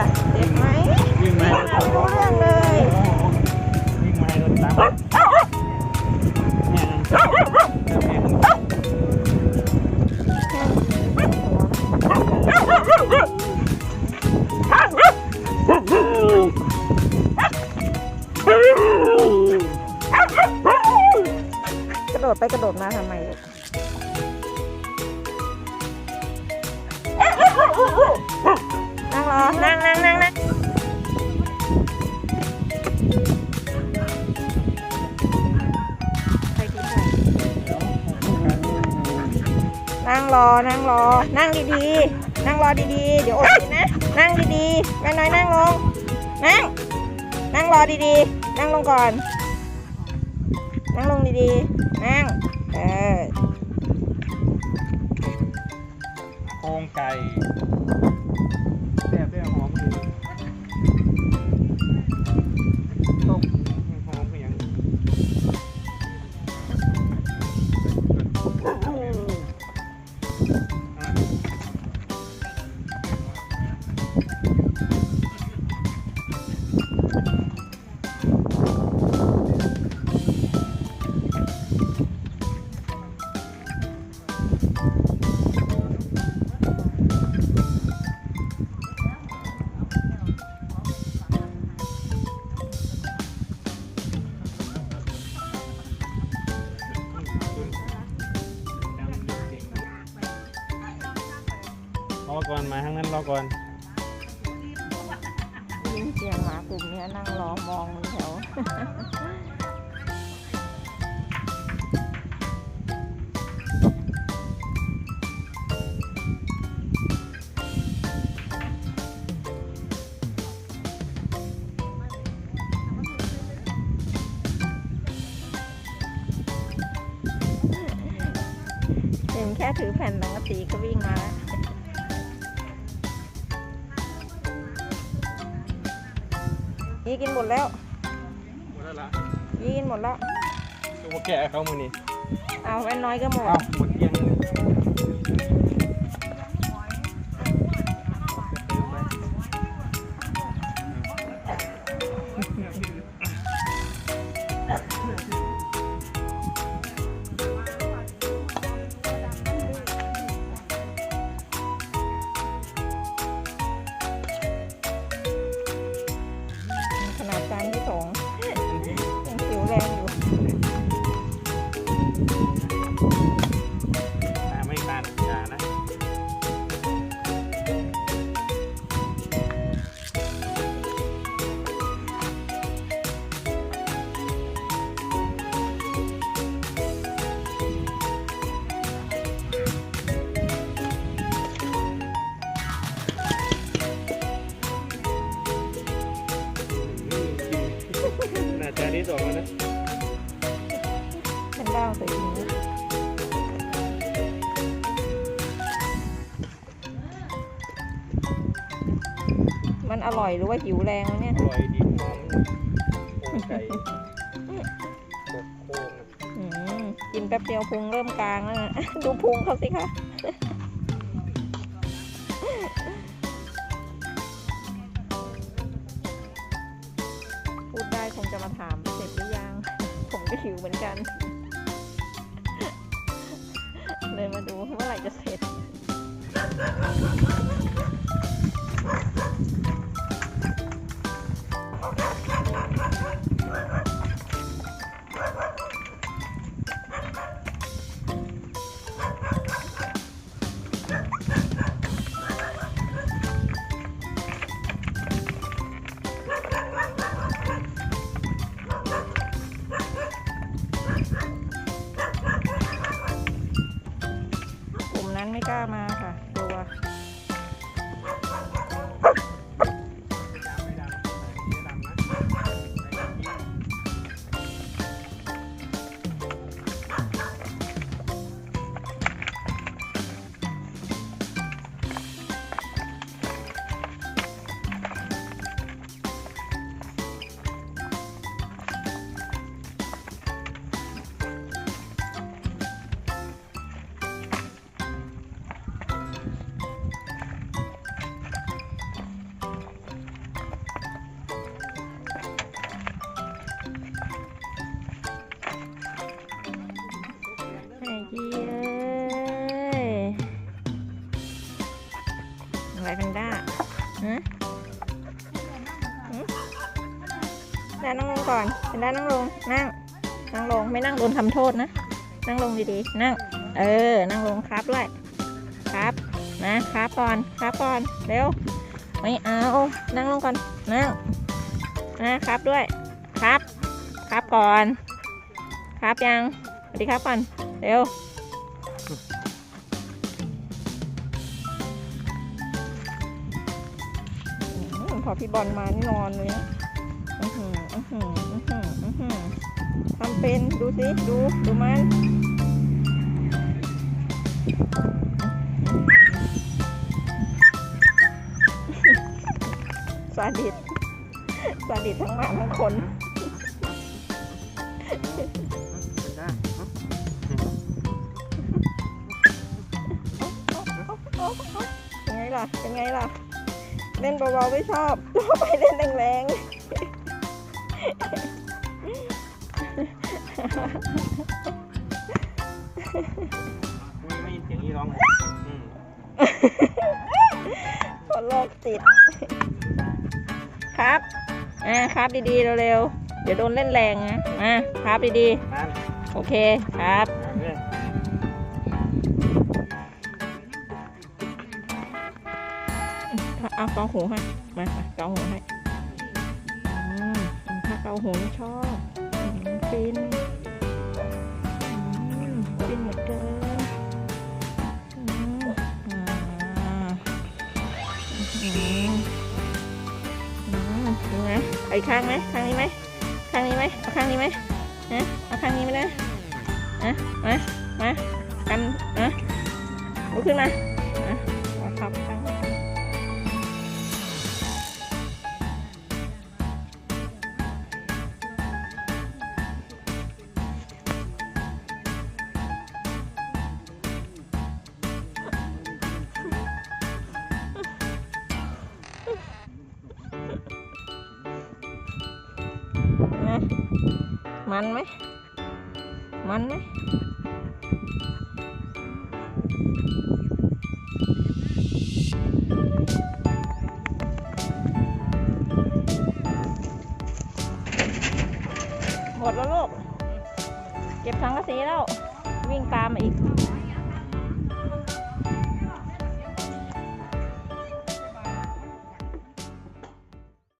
ล่ะเจ็บไหมวิ่งมาไม่รู้เรื่องเลยวิ่งมาโดนตามกระโดดไปกระโดดมาทำไมลูก งรอ นั่งรอ นั่งดีๆ นั่งรอดีๆ เดี๋ยวอดกินนะ นั่งดีๆ แม่น้อยนั่งลง นั่ง นั่งรอดีๆ นั่งลงก่อน นั่งลงดีๆ นั่ง เออโครงไก่ ก่อนมาทางนั้นรอก่อนยินเสียงหมากลุ่มนี้นั่งรอมองแถวเห็นแค่ถือแผ่นสังกะสีก็วิ่งมาแล้ว ยี่กินหมดแล้วหมดแล้วล่ะยี่กินหมดแล้วตัวแกะเขามือนี่เอาแว่นน้อยก็หมด เอ้าหมดยังเลย ที่สองนะเป็นด้าวใส่ถุงมันอร่อยหรือว่าหิวแรงวะเนี่ย อร่อยดีหอมโคไก่หืมกินแป๊บเดียวพุงเริ่มกลางแล้วนะ ดูพุงเขาสิคะ หิวเหมือนกัน เลยมาดูเมื่อไหร่จะเสร็จ ด้าฮะหืมแพนด้านั่งลงก่อนแพนด้านั่งลง นั่ง นั่งลง ไม่นั่งโดนทำโทษนะ นั่งลงดีๆ นั่ง เออ นั่งลงครับด้วยครับ นะครับก่อน ครับก่อน เร็ว ไม่เอา นั่งลงก่อน นั่ง นะครับด้วย ครับ ครับก่อน ครับยัง สวัสดีครับก่อน เร็ว พอพี่บอลมานี่นอนเลยนะอื้อหืออื้อหืออื้อหืออื้อหือทำเป็นดูสิ ดูดูมันสาดิตสาดิตทั้งหมาทั้งคนเป็นไงล่ะ เป็นไงล่ะ เล่นเบาๆไม่ชอบต้องไปเล่นแรงๆไม่ยินเสียงอีร้องเลยอืมคนโรคจิต ครับ อ่าครับดีๆเร็วๆ เดี๋ยวโดนเล่นแรงนะ อ่าครับดีนั่นๆโอเคครับ เอาเกาหูให้ มาเกาหูให้อืมถ้าเกาหูนี่ชอบฟินฟินเหลือเกินอืมอ่าอืมอืมดูไหมเอาอีข้างไหมข้างนี้ไหมข้างนี้ไหมเอาข้างนี้ไหมฮะเอาข้างนี้ไหมนะฮะมามากันนะลุกขึ้นมา มันไหม มันไหมหมดแล้วลูก เก็บสังกะสีแล้ว วิ่งตามมาอีก